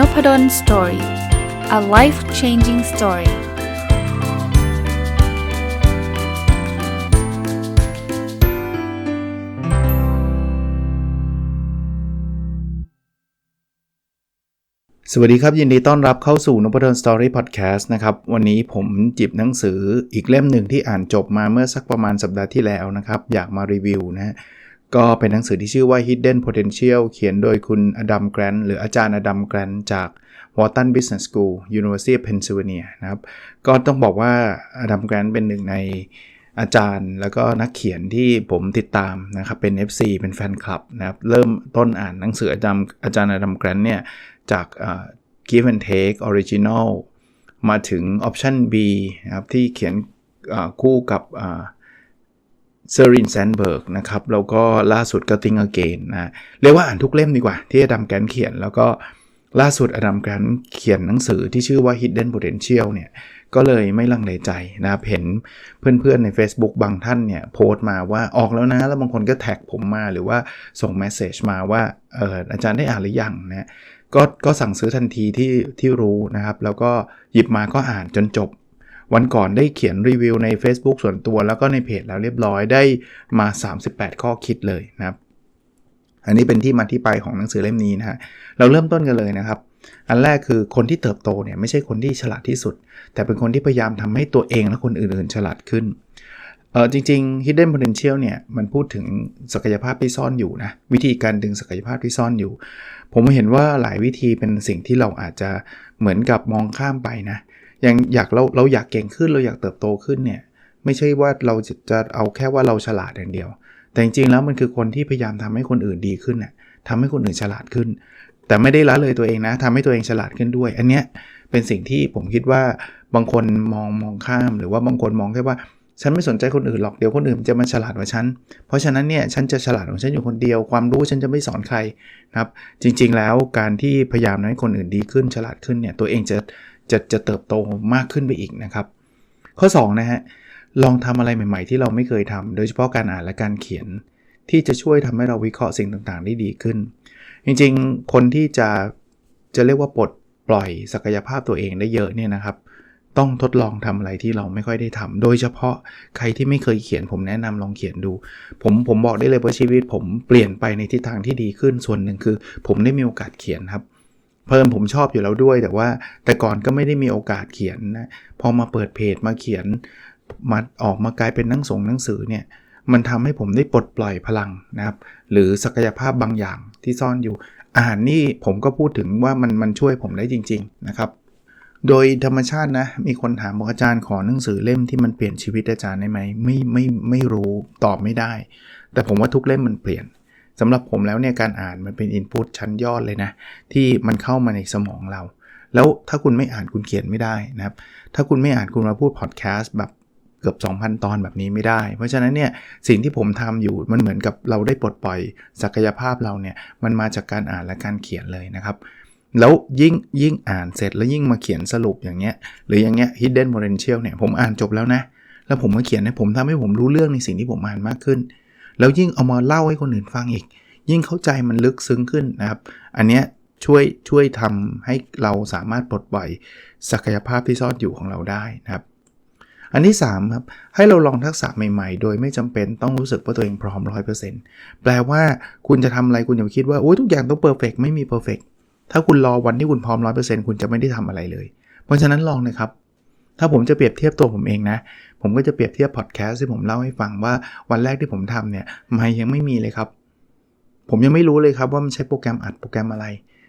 n o p ด d o สตอรี่ a life changing story สวัสดีครับ ยินดีต้อนรับเข้าสู่นพดลสตอรี่พอดแคสต์นะครับ วันนี้ผมจิบหนังสืออีกเล่มหนึ่งที่อ่านจบมาเมื่อสักประมาณสัปดาห์ที่แล้วนะครับ อยากมารีวิวนะฮะ ก็เป็นหนังสือที่ชื่อว่า Hidden Potential เขียนโดยคุณอดัมแกรนหรืออาจารย์อดัมแกรนจาก Wharton Business School University of Pennsylvania นะครับ ก็ต้องบอกว่าอดัมแกรนเป็นหนึ่งในอาจารย์แล้วก็นักเขียนที่ผมติดตามนะครับ เป็น FC เป็นแฟนคลับนะครับ เริ่มต้นอ่านหนังสืออาจารย์อาจารย์อดัมแกรนเนี่ยจาก Give and Take Original มาถึง Option B นะครับที่เขียนคู่กับ เซอรินแซนเบิร์กนะครับแล้วก็ล่าสุดก็ติงเกนนะเรียกว่าอ่านทุกเล่มดีกว่า ที่อดัมแกนเขียน แล้วก็ล่าสุดอดัมแกนเขียนหนังสือที่ชื่อว่า Hidden Potential เนี่ยก็เลยไม่ลังเลใจนะเห็นเพื่อนๆใน Facebook บางท่านเนี่ยโพสต์มาว่าออกแล้วนะ แล้วบางคนก็แท็กผมมาหรือว่าส่งเมสเซจมาว่าเอออาจารย์ได้อ่านหรือยังนะก็ก็สั่งซื้อทันทีที่ที่รู้นะครับ แล้วก็หยิบมาก็อ่านจนจบ วันก่อนได้เขียนรีวิวใน Facebook ส่วนตัวแล้วก็ในเพจแล้วเรียบร้อยได้มา 38 ข้อคิดเลยนะครับ อันนี้เป็นที่มาที่ไปของหนังสือเล่มนี้นะฮะเราเริ่มต้นกันเลยนะครับ อันแรกคือคนที่เติบโตเนี่ยไม่ใช่คนที่ฉลาดที่สุด แต่เป็นคนที่พยายามทำให้ตัวเองและคนอื่นๆ ฉลาดขึ้นเออจริงๆ hidden potential เนี่ยมันพูดถึงศักยภาพที่ซ่อนอยู่นะวิธีการดึงศักยภาพที่ซ่อนอยู่ ผมเห็นว่าหลายวิธีเป็นสิ่งที่เราอาจจะเหมือนกับมองข้ามไปนะ ยังอยากเราเราอยากเก่งขึ้นเราอยากเติบโตขึ้นเนี่ยไม่ใช่ว่าเราจะจะเอาแค่ว่าเราฉลาดอย่างเดียว แต่จริงๆแล้วมันคือคนที่พยายามทำให้คนอื่นดีขึ้นน่ะทำให้คนอื่นฉลาดขึ้น แต่ไม่ได้ละเลยตัวเองนะทำให้ตัวเองฉลาดขึ้นด้วย อันเนี้ยเป็นสิ่งที่ผมคิดว่าบางคนมองมองข้าม หรือว่าบางคนมองแค่ว่า ฉันไม่สนใจคนอื่นหรอกเดี๋ยวคนอื่นจะมาฉลาดกว่าฉัน เพราะฉะนั้นเนี่ยฉันจะฉลาดของฉันอยู่คนเดียวความรู้ฉันจะไม่สอนใครนะครับจริงๆแล้วการที่พยายามทำให้คนอื่นดีขึ้นฉลาดขึ้นเนี่ยตัวเองจะ จะจะเติบโตมากขึ้นไปอีกนะครับ ข้อ2นะฮะลองทำอะไรใหม่ ๆ ที่เราไม่เคยทำโดยเฉพาะการอ่านและการเขียน ที่จะช่วยทำให้เราวิเคราะห์สิ่งต่างๆ ได้ดีขึ้น จริงๆ คนที่จะจะเรียกว่าปลดปล่อยศักยภาพตัวเองได้เยอะเนี่ยนะครับ ต้องทดลองทำอะไรที่เราไม่ค่อยได้ทำโดยเฉพาะใครที่ไม่เคยเขียน ผมแนะนำลองเขียนดู ผมผมบอกได้เลยว่าชีวิต ผมเปลี่ยนไปในทิศทางที่ดีขึ้นส่วนหนึ่งคือ ผมได้มีโอกาสเขียนครับ เพิ่มผมชอบอยู่แล้วด้วย แต่ว่าแต่ก่อนก็ไม่ได้มีโอกาสเขียนนะพอมาเปิดเพจมาเขียนมาออกมากลายเป็นนังส่งหนังสือเนี่ยมันทำให้ผมได้ปลดปล่อยพลังนะครับ หรือศักยภาพบางอย่างที่ซ่อนอยู่อาหารนี่ผมก็พูดถึงว่ามันมันช่วยผมได้จริง ๆนะครับ โดยธรรมชาตินะ มีคนถามบอกอาจารย์ขอหนังสือเล่มที่มันเปลี่ยนชีวิตอาจารย์ได้ไหมไม่ไม่ไม่รู้ตอบไม่ได้ แต่ผมว่าทุกเล่มมันเปลี่ยน สำหรับผมแล้วเนี่ยการอ่านมันเป็นอินพุตชั้นยอดเลยนะ ที่มันเข้ามาในสมองเรา แล้วถ้าคุณไม่อ่านคุณเขียนไม่ได้นะครับ ถ้าคุณไม่อ่านคุณมาพูดพอดแคสต์แบบเกือบ 2,000 ตอนแบบนี้ไม่ได้ เพราะฉะนั้นเนี่ยสิ่งที่ผมทำอยู่มันเหมือนกับเราได้ปลดปล่อยศักยภาพเราเนี่ยมันมาจากการอ่านและการเขียนเลยนะครับ แล้วยิ่งยิ่งอ่านเสร็จแล้วยิ่งมาเขียนสรุปอย่างเงี้ยหรืออย่างเงี้ย hidden potential เนี่ยผมอ่านจบแล้วนะ แล้วผมมาเขียนเนี่ยผมทำให้ผมรู้เรื่องในสิ่งที่ผมอ่านมากขึ้น แล้วยิ่งเอามาเล่าให้คนอื่นฟังอีก ยิ่งเข้าใจมันลึกซึ้งขึ้นนะครับ อันนี้ช่วยช่วยทำให้เราสามารถปลดปล่อยศักยภาพที่ซ่อนอยู่ของเราได้นะครับ อันที่3ครับให้เราลองทักษะใหม่ๆ โดยไม่จำเป็นต้องรู้สึกว่าตัวเองพร้อม 100%แปลว่าคุณจะทำอะไรคุณอย่าคิดว่าโอ้ยทุกอย่างต้องเพอร์เฟกไม่มีเพอร์เฟกถ้าคุณรอวันที่คุณพร้อม 100%คุณจะไม่ได้ทำอะไรเลย เพราะฉะนั้นลองนะครับ ถ้าผมจะเปรียบเทียบตัวผมเองนะ ผมก็จะเปรียบเทียบพอดแคสต์ที่ผมเล่าให้ฟังว่าวันแรกที่ผมทำเนี่ยไม่ยังไม่มีเลยครับ ผมยังไม่รู้เลยครับว่ามันใช้โปรแกรมอัดโปรแกรมอะไร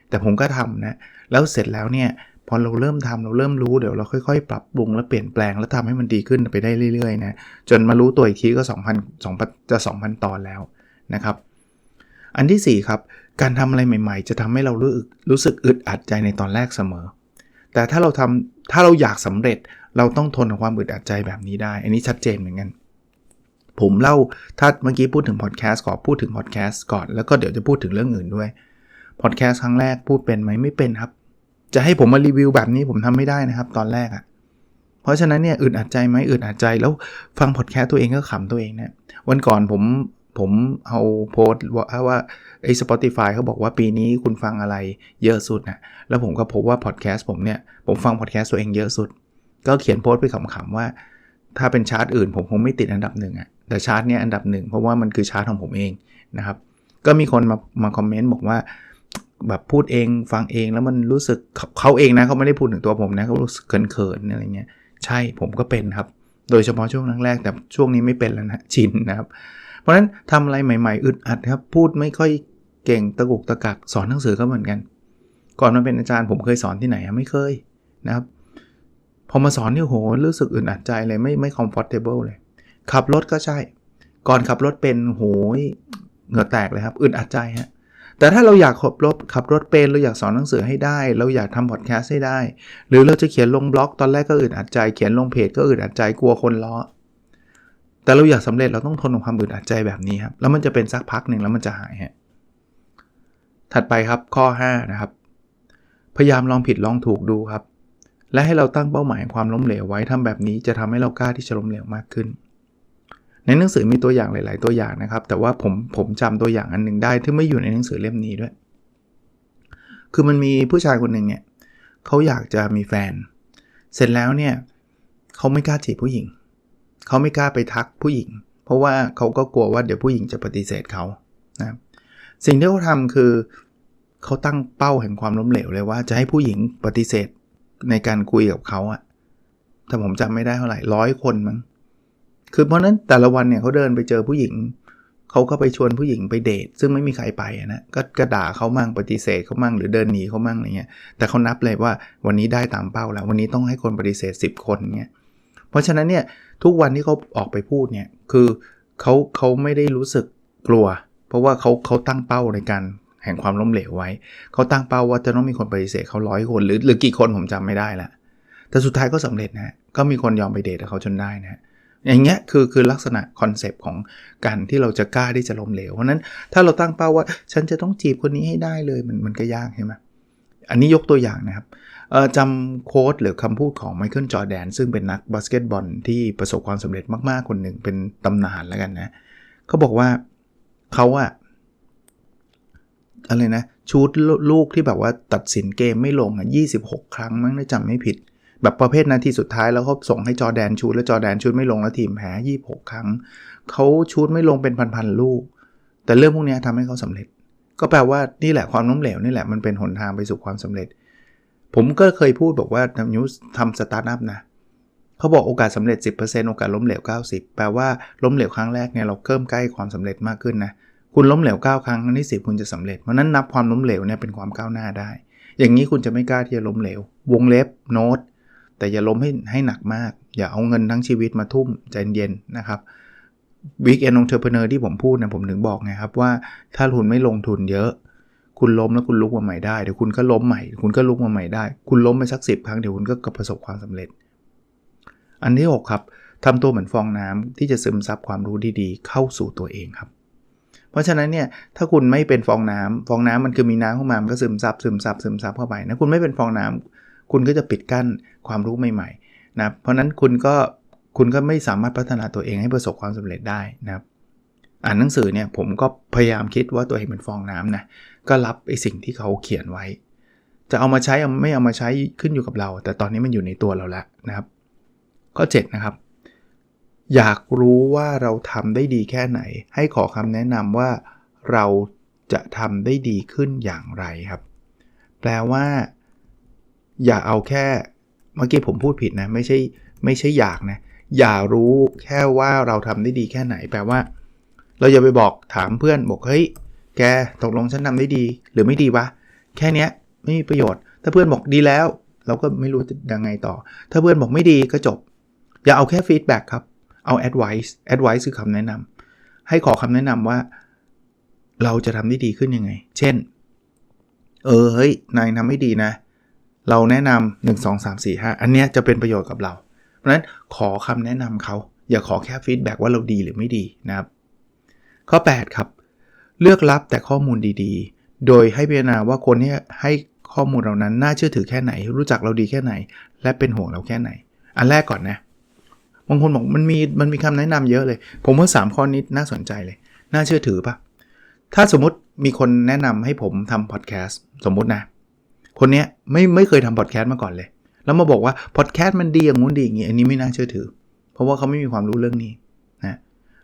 แต่ผมก็ทำนะแล้วเสร็จแล้วเนี่ยพอเราเริ่มทำเราเริ่มรู้เดี๋ยวเราค่อยๆ ปรับปรุงและเปลี่ยนแปลงแล้วทำให้มันดีขึ้นไปได้เรื่อยๆนะจนมารู้ตัวอีกทีก็ 2,000 2จะ 2,000 ตอนแล้วนะครับ อันที่ 4 ครับ การทำอะไรใหม่ ๆ จะทำให้เรารู้รู้สึกอึดอัดใจในตอนแรกเสมอ แต่ถ้าเราทำถ้าเราอยากสำเร็จ เราต้องทนกับความอึดอัดใจแบบนี้ได้ อันนี้ชัดเจนเหมือนกัน ผมเล่าถ้าเมื่อกี้พูดถึงพอดแคสต์ขอพูดถึงพอดแคสต์ก่อนแล้วก็เดี๋ยวจะพูดถึงเรื่องอื่นด้วยพอดแคสต์ครั้งแรกพูดเป็นไหมไม่เป็นครับ จะให้ผมมารีวิวแบบนี้ผมทำไม่ได้นะครับ ตอนแรกอะ่ะเพราะฉะนั้นเนี่ยอึดอัดใจไหมอึดอัดใจแล้วฟังพอดแคสต์ตัวเองก็ขำตัวเองเนะวันก่อนผมผมเอาโพสต์ว่าว่าไอ้ Spotify เขาบอกว่าปีนี้คุณฟังอะไรเยอะสุดนะแล้วผมก็พบว่าพอดแคสต์ผมเนี่ย ผมฟังพอดแคสต์ตัวเองเยอะสุด ก็เขียนโพสต์ไปขำๆว่า ถ้าเป็นชาร์ตอื่นผมคงไม่ติดอันดับหนึ่งอะแต่ชาร์ตเนี้ยอันดับหนึ่งเพราะว่ามันคือชาร์ตของผมเองนะครับ ก็มีคนมามาคอมเมนต์บอกว่าแบบพูดเองฟังเองแล้วมันรู้สึกเขาเองนะเขาไม่ได้พูดถึงตัวผมนะเขารู้สึกเขินๆอะไรเงี้ยใช่ผมก็เป็นครับ โดยเฉพาะช่วงแรกๆแต่ช่วงนี้ไม่เป็นแล้วนะชินนะครับ เพราะฉะนั้นทำอะไรใหม่ๆอึดอัดครับ พูดไม่ค่อยเก่งตะกุกตะกักสอนหนังสือก็เหมือนกัน ก่อนมาเป็นอาจารย์ผมเคยสอนที่ไหนไม่เคยนะครับ พอมาสอนนี่โหรู้สึกอึดอัดใจเลยไม่ไม่ comfortable เลย ขับรถก็ใช่ ก่อนขับรถเป็นโหยเหงื่อแตกเลยครับอึดอัดใจฮะแต่ถ้าเราอยากขับรถขับรถเป็นเราอยากสอนหนังสือให้ได้ เราอยากทำพอดแคสต์ให้ได้ หรือเราจะเขียนลงบล็อกตอนแรกก็อึดอัดใจ เขียนลงเพจก็อึดอัดใจกลัวคนล้อ แต่เราอยากสำเร็จเราต้องทนกับความอึดอัดใจแบบนี้ครับแล้วมันจะเป็นสักพักหนึ่งแล้วมันจะหายฮะถัดไปครับข้อ 5 นะครับ พยายามลองผิดลองถูกดูครับ และให้เราตั้งเป้าหมายความล้มเหลวไว้ทำแบบนี้จะทำให้เรากล้าที่จะล้มเหลวมากขึ้น ในหนังสือมีตัวอย่างหลาย ๆ ตัวอย่างนะครับ แต่ว่าผมผมจำตัวอย่างอันหนึ่งได้ที่ไม่อยู่ในหนังสือเล่มนี้ด้วย คือมันมีผู้ชายคนหนึ่งเนี่ยเขาอยากจะมีแฟน เสร็จแล้วเนี่ยเขาไม่กล้าจีบผู้หญิงเขาไม่กล้าไปทักผู้หญิง เพราะว่าเขาก็กลัวว่าเดี๋ยวผู้หญิงจะปฏิเสธเขานะสิ่งที่เขาทำคือเขาตั้งเป้าแห่งความล้มเหลวเลยว่าจะให้ผู้หญิงปฏิเสธ ในการคุยกับเขาอะถ้าผมจำไม่ได้เท่าไหร่ร้อยคนมั้งคือเพราะนั้นแต่ละวันเนี่ยเขาเดินไปเจอผู้หญิงเขาก็ไปชวนผู้หญิงไปเดทซึ่งไม่มีใครไปนะก็กระด่าเขามั่งปฏิเสธเขามั่งหรือเดินหนีเขามั่งอะไรเงี้ยแต่เขานับเลยว่าวันนี้ได้ตามเป้าแล้ว วันนี้ต้องให้คนปฏิเสธ 10 คนเงี้ยเพราะฉะนั้นเนี่ยทุกวันที่เขาออกไปพูดเนี่ยคือเขาเขาไม่ได้รู้สึกกลัว เพราะว่าเขาเขาตั้งเป้าในการ แห่งความล้มเหลวไว้ เขาตั้งเป้าว่าจะต้องมีคนปฏิเสธเขาร้อยคนหรือหรือกี่คนผมจำไม่ได้ละแต่สุดท้ายก็สำเร็จนะก็มีคนยอมไปเดทกับเขาจนได้นะอย่างเงี้ยคือคือลักษณะคอนเซปต์ของการที่เราจะกล้าที่จะล้มเหลว เพราะนั้นถ้าเราตั้งเป้าว่าฉันจะต้องจีบคนนี้ให้ได้เลยมันมันก็ยากใช่ไหมอันนี้ยกตัวอย่างนะครับจำโค้ดหรือคำพูดของไมเคิลจอร์แดนซึ่งเป็นนักบาสเกตบอลที่ประสบความสำเร็จมากๆคนหนึ่งเป็นตำนานแล้วกันนะเขาบอกว่าเขาอะ อะไรนะชูดลูกที่แบบว่าตัดสินเกมไม่ลงอะ26 ครั้งมั้งถ้าจำไม่ผิด แบบประเภทนาทีสุดท้ายแล้วเขาส่งให้จอแดนชูดแล้วจอแดนชูดไม่ลงแล้วทีมแพ้26 ครั้งเขาชูดไม่ลงเป็นพันๆลูก แต่เรื่องพวกนี้ทำให้เขาสำเร็จ ก็แปลว่านี่แหละความล้มเหลวนี่แหละมันเป็นหนทางไปสู่ความสำเร็จ ผมก็เคยพูดบอกว่าทำยูทำสตาร์ทอัพนะเขาบอกโอกาสสำเร็จ 10%โอกาสล้มเหลว 90 แปลว่าล้มเหลวครั้งแรกเนี่ยเราเพิ่มใกล้ความสำเร็จมากขึ้นนะ คุณล้มเหลว9ครั้งครั้งที่10คุณจะสำเร็จเพราะนั้นนับความล้มเหลวเนี่ยเป็นความก้าวหน้าได้ อย่างนี้คุณจะไม่กล้าที่จะล้มเหลว วงเล็บโน้ตแต่อย่าล้มให้ให้หนักมาก อย่าเอาเงินทั้งชีวิตมาทุ่มใจเย็นนะครับวิกเอนองเทอร์เพเนอร์ที่ผมพูดนะผมถึงบอกไงครับว่าถ้าคุณไม่ลงทุนเยอะ คุณล้มแล้วคุณลุกมาใหม่ได้เดี๋ยวคุณก็ล้มใหม่ คุณก็ลุกมาใหม่ได้ คุณล้มไปสักสิครั้งเดี๋ยวคุณก็ประสบความสำเร็จ อันที่ 6 ครับทำตัวเหมือนฟองน้ำที่จะซึมซับความรู้ดีๆ เข้าสู่ตัวเองครับ เพราะฉะนั้นเนี่ยถ้าคุณไม่เป็นฟองน้ำฟองน้ำมันคือมีน้ำเข้ามามันก็ซึมซับซึมซับซึมซับเข้าไปนะคุณไม่เป็นฟองน้ำคุณก็จะปิดกั้นความรู้ใหม่ๆนะเพราะนั้นคุณก็คุณก็ไม่สามารถพัฒนาตัวเองให้ประสบความสำเร็จได้นะครับอ่านหนังสือเนี่ยผมก็พยายามคิดว่าตัวเองเป็นฟองน้ำนะก็รับไอสิ่งที่เขาเขียนไว้ จะเอามาใช้ไม่เอามาใช้ขึ้นอยู่กับเรา แต่ตอนนี้มันอยู่ในตัวเราแล้วนะครับ ข้อ 7 นะครับ อยากรู้ว่าเราทำได้ดีแค่ไหน ให้ขอคำแนะนำว่าเราจะทำได้ดีขึ้นอย่างไรครับ แปลว่า อย่าเอาแค่เมื่อกี้ผมพูดผิดนะ ไม่ใช่ไม่ใช่อยากนะ อย่ารู้แค่ว่าเราทำได้ดีแค่ไหน แปลว่า เราอย่าไปบอกถามเพื่อนบอกเฮ้ยแกตกลงฉันทำได้ดี หรือไม่ดีวะแค่เนี้ยไม่มีประโยชน์ ถ้าเพื่อนบอกดีแล้ว เราก็ไม่รู้จะยังไงต่อ ถ้าเพื่อนบอกไม่ดีก็จบ อย่าเอาแค่ฟีดแบ็กครับ เอา advice advice คือคำแนะนำให้ขอคำแนะนำว่า เราจะทำได้ดีขึ้นยังไง เช่น เออเฮ้ยนายทำไม่ดีนะ เราแนะนำ1 2 3 4 5อันเนี้ยจะเป็นประโยชน์กับเรา เพราะฉะนั้นขอคำแนะนำเขา อย่าขอแค่ฟีดแบ็ว่าเราดีหรือไม่ดีนะครับ ข้อ 8 ครับ เลือกรับแต่ข้อมูลดีๆ โดยให้พิจารณาว่าคนที่ให้ข้อมูลเรานั้นน่าเชื่อถือแค่ไหน รู้จักเราดีแค่ไหน และเป็นห่วงเราแค่ไหน อันแรกก่อนนะ บางคนบอกมันมีมันมีคำแนะนำเยอะเลย ผมว่า 3 ข้อนี้น่าสนใจเลย น่าเชื่อถือปะถ้าสมมติมีคนแนะนำให้ผมทำพอดแคสต์สมมุตินะ คนเนี้ยไม่ไม่เคยทำพอดแคสต์มาก่อนเลย แล้วมาบอกว่าพอดแคสต์มันดีอย่างงู้นดีอย่างงี้อันนี้ไม่น่าเชื่อถือ เพราะว่าเขาไม่มีความรู้เรื่องนี้นะ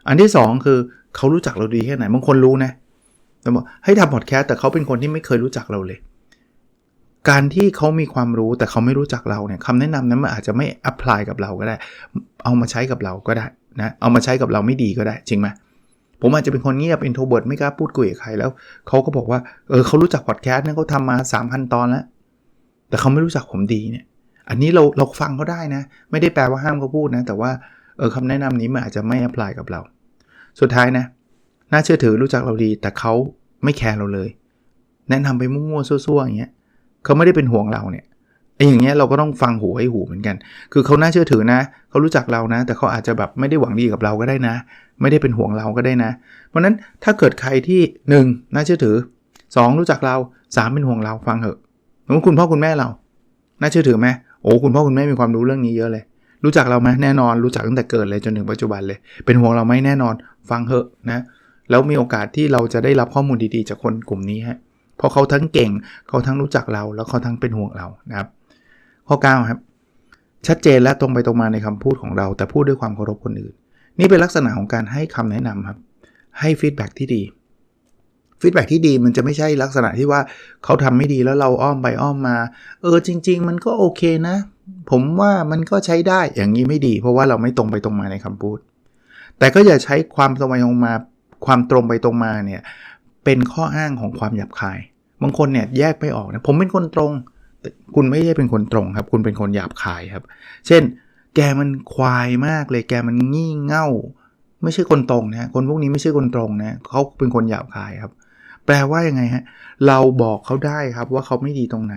อันที่ 2 คือเขารู้จักเราดีแค่ไหนบางคนรู้นะแต่บอกให้ทำพอดแคสต์แต่เขาเป็นคนที่ไม่เคยรู้จักเราเลย การที่เขามีความรู้แต่เขาไม่รู้จักเราเนี่ยคำแนะนำนั้นมันอาจจะไม่อัพพลายกับเราก็ได้ เอามาใช้กับเราก็ได้นะเอามาใช้กับเราไม่ดีก็ได้จริงไหมผมอาจจะเป็นคนเงียบอินโทรเวิร์ดไม่กล้าพูดคุยกับใครแล้วเขาก็บอกว่าเออเขารู้จักพอดแคสต์นะเขาทำมา 3,000 ตอนแล้ว แต่เขาไม่รู้จักผมดีเนี่ย อันนี้เราเราฟังเขาได้นะ ไม่ได้แปลว่าห้ามเขาพูดนะ แต่ว่าเออคำแนะนำนี้มันอาจจะไม่อัพพลายกับเรา สุดท้ายนะ น่าเชื่อถือรู้จักเราดี แต่เขาไม่แคร์เราเลย แนะนำไปมั่วๆซั่วๆอย่างเงี้ย เขาไม่ได้เป็นห่วงเราเนี่ยไอ้อย่างเงี้ยเราก็ต้องฟังหูให้หูเหมือนกัน คือเขาน่าเชื่อถือนะ เขารู้จักเรานะ แต่เขาอาจจะแบบไม่ได้หวังดีกับเราก็ได้นะ ไม่ได้เป็นห่วงเราก็ได้นะ เพราะนั้นถ้าเกิดใครที่ 1 น่าเชื่อถือ 2 รู้จักเรา 3 เป็นห่วงเราฟังเถอะสมมติคุณพ่อคุณแม่เรา น่าเชื่อถือไหมโอ้คุณพ่อคุณแม่มีความรู้เรื่องนี้เยอะเลย รู้จักเราไหมแน่นอน รู้จักตั้งแต่เกิดเลยจนถึงปัจจุบันเลย เป็นห่วงเราไหมแน่นอน ฟังเถอะนะ แล้วมีโอกาสที่เราจะได้รับข้อมูลดีๆ จากคนกลุ่มนี้ฮะ เพราะเขาทั้งเก่ง เขาทั้งรู้จักเรา แล้วเขาทั้งเป็นห่วงเรานะครับ ข้อ 9 ครับ ชัดเจนและตรงไปตรงมาในคำพูดของเรา แต่พูดด้วยความเคารพคนอื่น นี่เป็นลักษณะของการให้คำแนะนำครับ ให้ฟีดแบ็ที่ดีฟีดแบ็ที่ดีมันจะไม่ใช่ลักษณะที่ว่าเขาทำไม่ดีแล้วเราอ้อมไปอ้อมมา เออจริง ๆ มันก็โอเคนะ ผมว่ามันก็ใช้ได้อย่างนี้ไม่ดี เพราะว่าเราไม่ตรงไปตรงมาในคำพูด แต่ก็อย่าใช้ความตรงไปตรงมา ความตรงไปตรงมาเนี่ย เป็นข้ออ้างของความหยาบคาย บางคนเนี่ยแยกไม่ออกนะผมเป็นคนตรง คุณไม่ใช่เป็นคนตรงครับ คุณเป็นคนหยาบคายครับ เช่น แกมันควายมากเลย แกมันงี่เง่า ไม่ใช่คนตรงนะคนพวกนี้ไม่ใช่คนตรงนะเขาเป็นคนหยาบคายครับ แปลว่ายังไงฮะเราบอกเขาได้ครับว่าเขาไม่ดีตรงไหน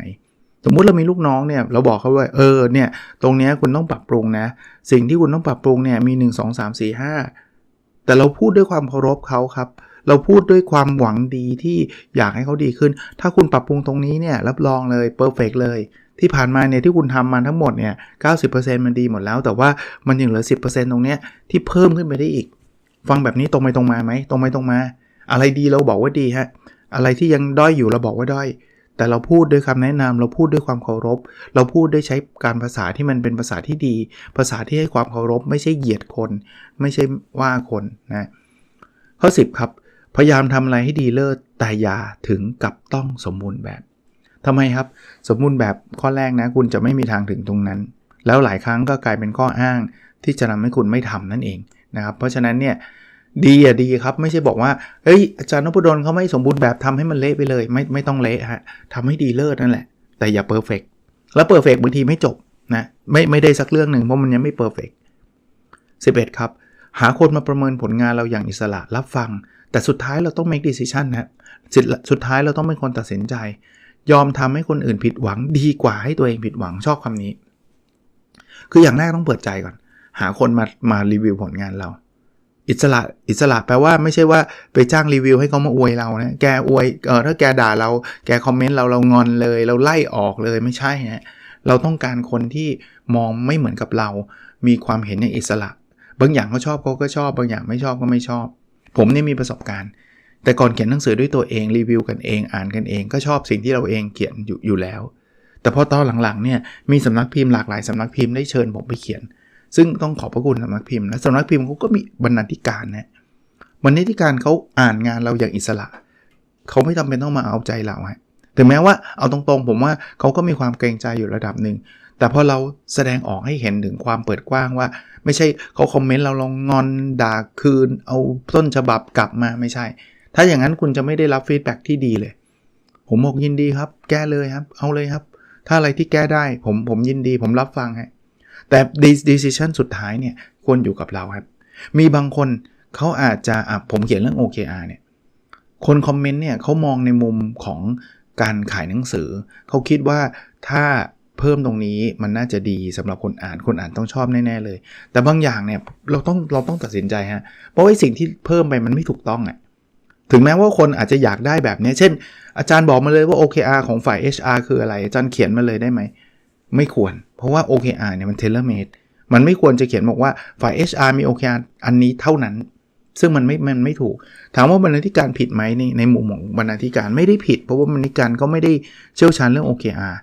สมมุติเรามีลูกน้องเนี่ยเราบอกเขาว่าเออเนี่ยตรงนี้คุณต้องปรับปรุงนะ สิ่งที่คุณต้องปรับปรุงเนี่ยมี 1 2 3 4 5แต่เราพูดด้วยความเคารพเขาครับ เราพูดด้วยความหวังดีที่อยากให้เขาดีขึ้น ถ้าคุณปรับปรุงตรงนี้เนี่ยรับรองเลยเพอร์เฟกเลยที่ผ่านมาเนี่ยที่คุณทำมาทั้งหมดเนี่ย90%มันดีหมดแล้ว แต่ว่ามันยังเหลือ 10%ตรงเนี้ยที่เพิ่มขึ้นไปได้อีก ฟังแบบนี้ตรงไปตรงมาไหมตรงไปตรงมา อะไรดีเราบอกว่าดีฮะอะไรที่ยังด้อยอยู่เราบอกว่าด้อย แต่เราพูดด้วยคำแนะนำเราพูดด้วยความเคารพ เราพูดด้วยใช้การภาษาที่มันเป็นภาษาที่ดี ภาษาที่ให้ความเคารพ ไม่ใช่เหยียดคน ไม่ใช่ว่าคนนะข้อ 10 ครับ พยายามทำอะไรให้ดีเลิศแต่อย่าถึงกับต้องสมบูรณ์แบบทำไมครับ สมบูรณ์แบบข้อแรกนะ คุณจะไม่มีทางถึงตรงนั้น แล้วหลายครั้งก็กลายเป็นข้ออ้างที่จะทำให้คุณไม่ทำนั่นเองนะครับ เพราะฉะนั้นเนี่ยดีอะดีครับ ไม่ใช่บอกว่าเอ้ยอาจารย์นพดลเขาไม่สมบูรณ์แบบทำให้มันเละไปเลย ไม่ไม่ต้องเละฮะทำให้ดีเลิศนั่นแหละ แต่อย่าเพอร์เฟกแล้วเพอร์เฟกบางทีไม่จบนะไม่ไม่ได้สักเรื่องหนึ่งเพราะมันยังไม่เพอร์เฟกสิบเอ็ดครับ หาคนมาประเมินผลงานเราอย่างอิสระรับฟัง แต่สุดท้ายเราต้อง make decision นะสุดท้ายเราต้องเป็นคนตัดสินใจ ยอมทำให้คนอื่นผิดหวังดีกว่าให้ตัวเองผิดหวังชอบคำนี้ คืออย่างแรกต้องเปิดใจก่อน หาคนมามารีวิวผลงานเรา อิสระอิสระแปลว่าไม่ใช่ว่าไปจ้างรีวิวให้เขามาอวยเรานะแกอวยเออถ้าแกด่าเราแกคอมเมนต์เราเรางอนเลย เราไล่ออกเลยไม่ใช่ฮะเราต้องการคนที่มองไม่เหมือนกับเรา มีความเห็นอย่างอิสระ บางอย่างเขาชอบเขาก็ชอบ บางอย่างไม่ชอบก็ไม่ชอบ ผมนี่มีประสบการณ์ แต่ก่อนเขียนหนังสือด้วยตัวเองรีวิวกันเองอ่านกันเองก็ชอบสิ่งที่เราเองเขียนอยู่อยู่แล้ว แต่พอตอนหลังๆเนี่ยมีสำนักพิมพ์หลากหลายสำนักพิมพ์ได้เชิญผมไปเขียน ซึ่งต้องขอบพระคุณสำนักพิมพ์และสำนักพิมพ์เขาก็มีบรรณาธิการนะบรรณาธิการเขาอ่านงานเราอย่างอิสระเขาไม่จำเป็นต้องมาเอาใจเราฮะถึงแม้ว่าเอาตรงๆ ผมว่าเขาก็มีความเกรงใจอยู่ระดับหนึ่ง แต่พอเราแสดงออกให้เห็นถึงความเปิดกว้างว่า ไม่ใช่เขาคอมเมนต์เราลองงอนด่าคืน เอาต้นฉบับกลับมาไม่ใช่ ถ้าอย่างนั้นคุณจะไม่ได้รับฟีดแบ็ที่ดีเลย ผมบอกยินดีครับ แก้เลยครับ เอาเลยครับ ถ้าอะไรที่แก้ได้ผมผมยินดีผมรับฟังฮะแต่ decision สุดท้ายเนี่ยควรอยู่กับเราครับ มีบางคนเขาอาจจะอะผมเขียนเรื่อง OKR เนี่ยคนคอมเมนต์เนี่ยเขามองในมุมของการขายหนังสือ เขาคิดว่าถ้า เพิ่มตรงนี้มันน่าจะดีสำหรับคนอ่านคนอ่านต้องชอบแน่ๆเลย แต่บางอย่างเนี่ยเราต้องเราต้องตัดสินใจฮะเพราะว่าสิ่งที่เพิ่มไปมันไม่ถูกต้องอะถึงแม้ว่าคนอาจจะอยากได้แบบนี้ เช่น อาจารย์บอกมาเลยว่า OKR ของฝ่าย HR คืออะไร อาจารย์เขียนมาเลยได้ไหม ไม่ควร เพราะว่า OKR เนี่ยมัน tailor made มันไม่ควรจะเขียนบอกว่าฝ่าย HR มี OKR อันนี้เท่านั้น ซึ่งมันไม่ มันไม่ถูก ถามว่าบรรณาธิการผิดไหมในในมุมของบรรณาธิการไม่ได้ผิด เพราะว่าบรรณาธิการก็ไม่ได้เชี่ยวชาญเรื่อง OKR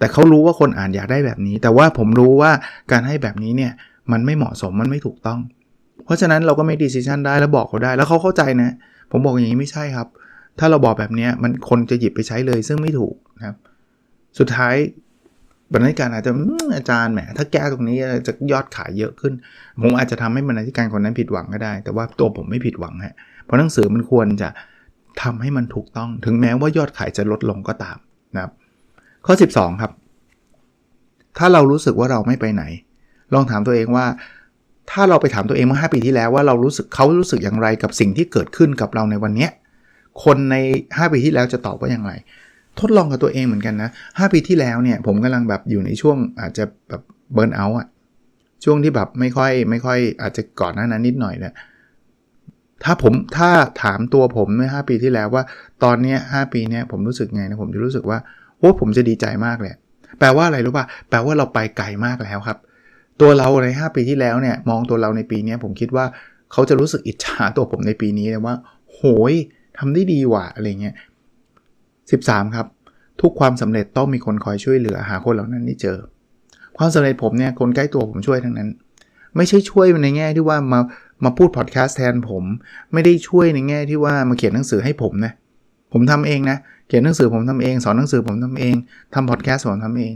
แต่เขารู้ว่าคนอ่านอยากได้แบบนี้ แต่ว่าผมรู้ว่าการให้แบบนี้เนี่ยมันไม่เหมาะสมมันไม่ถูกต้อง เพราะฉะนั้นเราก็ไม่ดีซิชันได้แล้วบอกเขาได้แล้วเขาเข้าใจนะ ผมบอกอย่างนี้ไม่ใช่ครับ ถ้าเราบอกแบบนี้มันคนจะหยิบไปใช้เลยซึ่งไม่ถูกนะครับ สุดท้ายบรรณาธิการอาจจะอาจารย์แหมถ้าแก้ตรงนี้จะยอดขายเยอะขึ้น ผมอาจจะทำให้บรรณาธิการคนนั้นผิดหวังก็ได้ แต่ว่าตัวผมไม่ผิดหวังฮะเพราะหนังสือมันควรจะทำให้มันถูกต้อง ถึงแม้ว่ายอดขายจะลดลงก็ตามนะครับ ข้อ 12 ครับ ถ้าเรารู้สึกว่าเราไม่ไปไหน ลองถามตัวเองว่า ถ้าเราไปถามตัวเองเมื่อ 5 ปีที่แล้วว่าเรารู้สึกเขารู้สึกอย่างไรกับสิ่งที่เกิดขึ้นกับเราในวันนี้คนใน 5 ปีที่แล้วจะตอบว่าอย่างไร ทดลองกับตัวเองเหมือนกันนะ 5 ปีที่แล้วเนี่ยผมกำลังแบบอยู่ในช่วงอาจจะแบบเบิร์นเอาท์อะช่วงที่แบบไม่ค่อยไม่ค่อยอาจจะก่อนหน้านั้นนิดหน่อยเนี่ยถ้าผมถ้าถามตัวผมเมื่อ 5 ปีที่แล้วว่า ตอนนี้5ปีเนี่ยผมรู้สึกไงนะผมจะรู้สึกว่า โอ้ผมจะดีใจมากเลยแปลว่าอะไรรู้ป่ะแปลว่าเราไปไกลมากแล้วครับ ตัวเราใน 5 ปีที่แล้วเนี่ยมองตัวเราในปีนี้ผมคิดว่าเขาจะรู้สึกอิจฉาตัวผมในปีนี้เลยว่า โหยทำได้ดีว่ะอะไรเงี้ย13 ครับ ทุกความสำเร็จต้องมีคนคอยช่วยเหลือหาคนเหล่านั้นที่เจอ ความสำเร็จผมเนี่ยคนใกล้ตัวผมช่วยทั้งนั้น ไม่ใช่ช่วยในแง่ที่ว่ามามาพูดพอดแคสต์แทนผม ไม่ได้ช่วยในแง่ที่ว่ามาเขียนหนังสือให้ผมนะผมทำเองนะ เขียนหนังสือผมทำเอง สอนหนังสือผมทำเองทำพอดแคสต์ผมทำเอง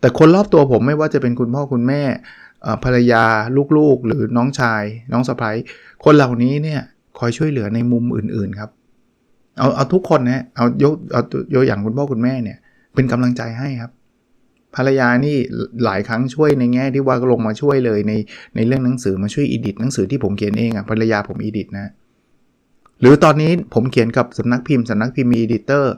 แต่คนรอบตัวผมไม่ว่าจะเป็นคุณพ่อคุณแม่ภรรยาลูกๆ หรือน้องชาย น้องสะพ้ยคนเหล่านี้เนี่ยคอยช่วยเหลือในมุมอื่นๆครับ เอาเอาทุกคนนะเอายกเอายกอย่างคุณพ่อคุณแม่เนี่ย เป็นกำลังใจให้ครับ ภรรยานี่หลายครั้งช่วยในแง่ที่ว่าลงมาช่วยเลยในในเรื่องหนังสือมาช่วยอีดิทหนังสือที่ผมเขียนเองอะ่ะภรรยาผมอีดิทนะ หรือตอนนี้ผมเขียนกับสำนักพิมพ์สำนักพิมพ์มีอีดิเตอร์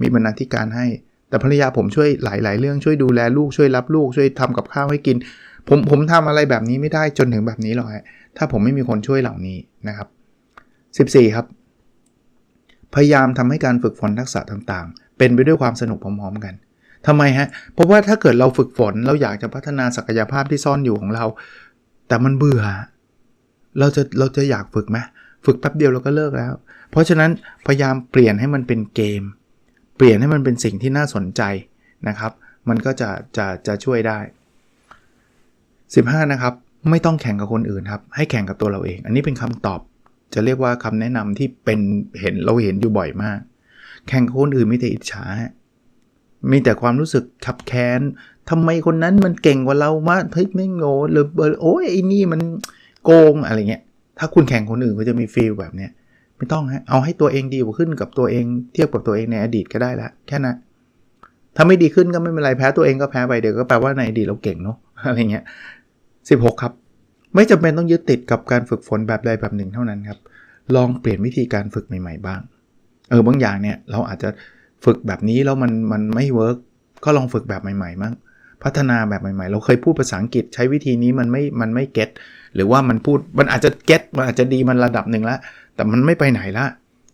มีบรรณาธิการให้ แต่ภรรยาผมช่วยหลาย ๆ เรื่องช่วยดูแลลูกช่วยรับลูกช่วยทำกับข้าวให้กิน ผมผมทำอะไรแบบนี้ไม่ได้จนถึงแบบนี้หรอกฮะถ้าผมไม่มีคนช่วยเหล่านี้นะครับ 14 ครับ พยายามทำให้การฝึกฝนทักษะต่างๆ เป็นไปด้วยความสนุกพร้อมๆกันทำไมฮะ เพราะว่าถ้าเกิดเราฝึกฝนเราอยากจะพัฒนาศักยภาพที่ซ่อนอยู่ของเรา แต่มันเบื่อ เราจะเราจะอยากฝึกไหม ฝึกแป๊บเดียวเราก็เลิกแล้ว เพราะฉะนั้นพยายามเปลี่ยนให้มันเป็นเกม เปลี่ยนให้มันเป็นสิ่งที่น่าสนใจนะครับ มันก็จะจะจะช่วยได้ 15 นะครับ ไม่ต้องแข่งกับคนอื่นครับ ให้แข่งกับตัวเราเอง อันนี้เป็นคำตอบ จะเรียกว่าคำแนะนำที่เป็นเห็นเราเห็นอยู่บ่อยมาก แข่งกับคนอื่นมีแต่อิจฉา มีแต่ความรู้สึกขับแค้นทำไมคนนั้นมันเก่งกว่าเรามากเฮ้ยไม่โง่หรือโอ้ยไอ้นี่มันโกงอะไรเงี้ย ถ้าคุณแข่งคนอื่นก็จะมีฟีลแบบเนี้ยไม่ต้องฮะเอาให้ตัวเองดีกว่าขึ้นกับตัวเอง เทียบกับตัวเองในอดีตก็ได้ละแค่นั้นถ้าไม่ดีขึ้นก็ไม่เป็นไรแพ้ตัวเองก็แพ้ไปเดี๋ยวก็แปลว่าในอดีตเราเก่งเนาะอะไรเงี้ย16 ครับ ไม่จำเป็นต้องยึดติดกับการฝึกฝนแบบใดแบบหนึ่งเท่านั้นครับ ลองเปลี่ยนวิธีการฝึกใหม่ ๆ บ้าง เออบางอย่างเนี่ยเราอาจจะฝึกแบบนี้แล้วมันมันไม่เวิร์กก็ลองฝึกแบบใหม่ๆมั้ง พัฒนาแบบใหม่ๆ เราเคยพูดภาษาอังกฤษใช้วิธีนี้มันไม่ มันไม่เก็ตหรือว่ามันพูดมันอาจจะเก็ตมันอาจจะดีมันระดับหนึ่งแล้วแต่มันไม่ไปไหนละ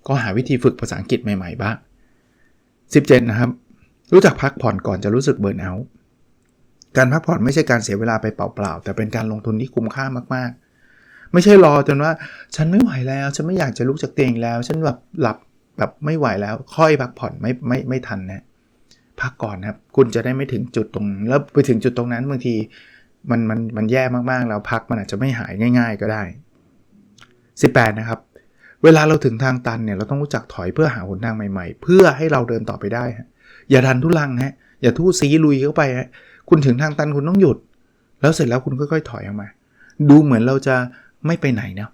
ก็หาวิธีฝึกภาษาอังกฤษใหม่ๆบ้าง17 นะครับ รู้จักพักผ่อนก่อนจะรู้สึกเบิร์นเอาท์การพักผ่อนไม่ใช่การเสียเวลาไปเปล่าๆ แต่เป็นการลงทุนที่คุ้มค่ามากๆ ไม่ใช่รอจนว่าฉันไม่ไหวแล้ว ฉันไม่อยากจะลุกจากเตียงแล้ว ฉันแบบหลับแบบไม่ไหวแล้ว ค่อยพักผ่อนไม่ไม่ไม่ทันนะ พักก่อนครับ คุณจะได้ไม่ถึงจุดตรง แล้วไปถึงจุดตรงนั้นบางทีมันมันมันแย่มากๆ แล้วพักมันอาจจะไม่หายง่าย ๆ ก็ได้ 18 นะครับ เวลาเราถึงทางตันเนี่ยเราต้องรู้จักถอยเพื่อหาหนทางใหม่ๆ เพื่อให้เราเดินต่อไปได้ อย่าดันทุลังฮะอย่าทู่ซีลุยเข้าไปฮะคุณถึงทางตันคุณต้องหยุด แล้วเสร็จแล้วคุณค่อยๆ ถอยออกมา ดูเหมือนเราจะไม่ไปไหนนะ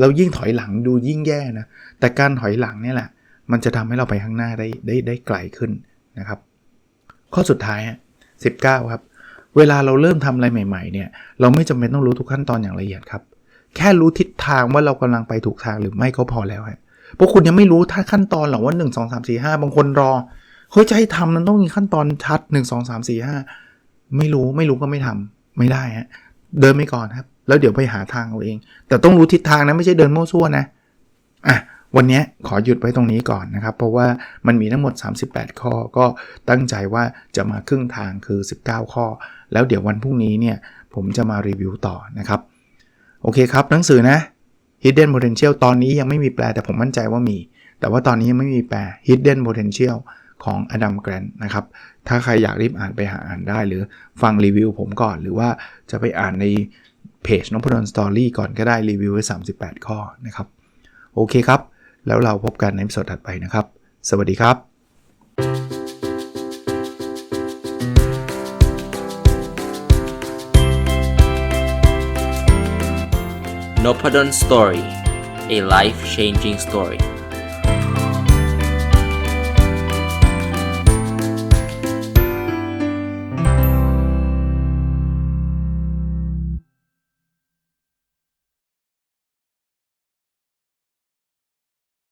เรายิ่งถอยหลังดูยิ่งแย่นะแต่การถอยหลังนี่แหละ มันจะทำให้เราไปข้างหน้าได้ได้ได้ไกลขึ้นนะครับ ข้อสุดท้ายฮะ19 ครับ เวลาเราเริ่มทำอะไรใหม่ๆเนี่ยเราไม่จำเป็นต้องรู้ทุกขั้นตอนอย่างละเอียดครับ แค่รู้ทิศทางว่าเรากำลังไปถูกทางหรือไม่ก็พอแล้วฮะพราะคุณยังไม่รู้ท่าขั้นตอนหรอกว่า 1 2 3 4 5 บางคนรอเฮ้ยจะให้ทำมันต้องมีขั้นตอนชัด 1 2 3 4 5 ไม่รู้ไม่รู้ก็ไม่ทำไม่ได้ฮะเดินไปก่อนครับ แล้วเดี๋ยวไปหาทางเอาเอง แต่ต้องรู้ทิศทางนะไม่ใช่เดินมั่วซั่วนะอะ วันนี้ขอหยุดไว้ตรงนี้ก่อนนะครับ เพราะว่ามันมีทั้งหมด 38 ข้อก็ตั้งใจว่าจะมาครึ่งทางคือ 19 ข้อ แล้วเดี๋ยววันพรุ่งนี้เนี่ยผมจะมารีวิวต่อนะครับ โอเคครับ หนังสือนะ hidden potential ตอนนี้ยังไม่มีแปลแต่ผมมั่นใจว่ามี แต่ว่าตอนนี้ยังไม่มีแปล hidden potential ของอดัมแกรนนะครับ ถ้าใครอยากรีบอ่านไปหาอ่านได้ หรือฟังรีวิวผมก่อน หรือว่าจะไปอ่านในเพจนพดลสตอรี่ก่อนก็ได้รีวิวไว้ 38 ข้อนะครับ โอเคครับ แล้วเราพบกันในสดถัดไปนะครับ สวัสดีครับ n o p a d o n Story, a life changing story.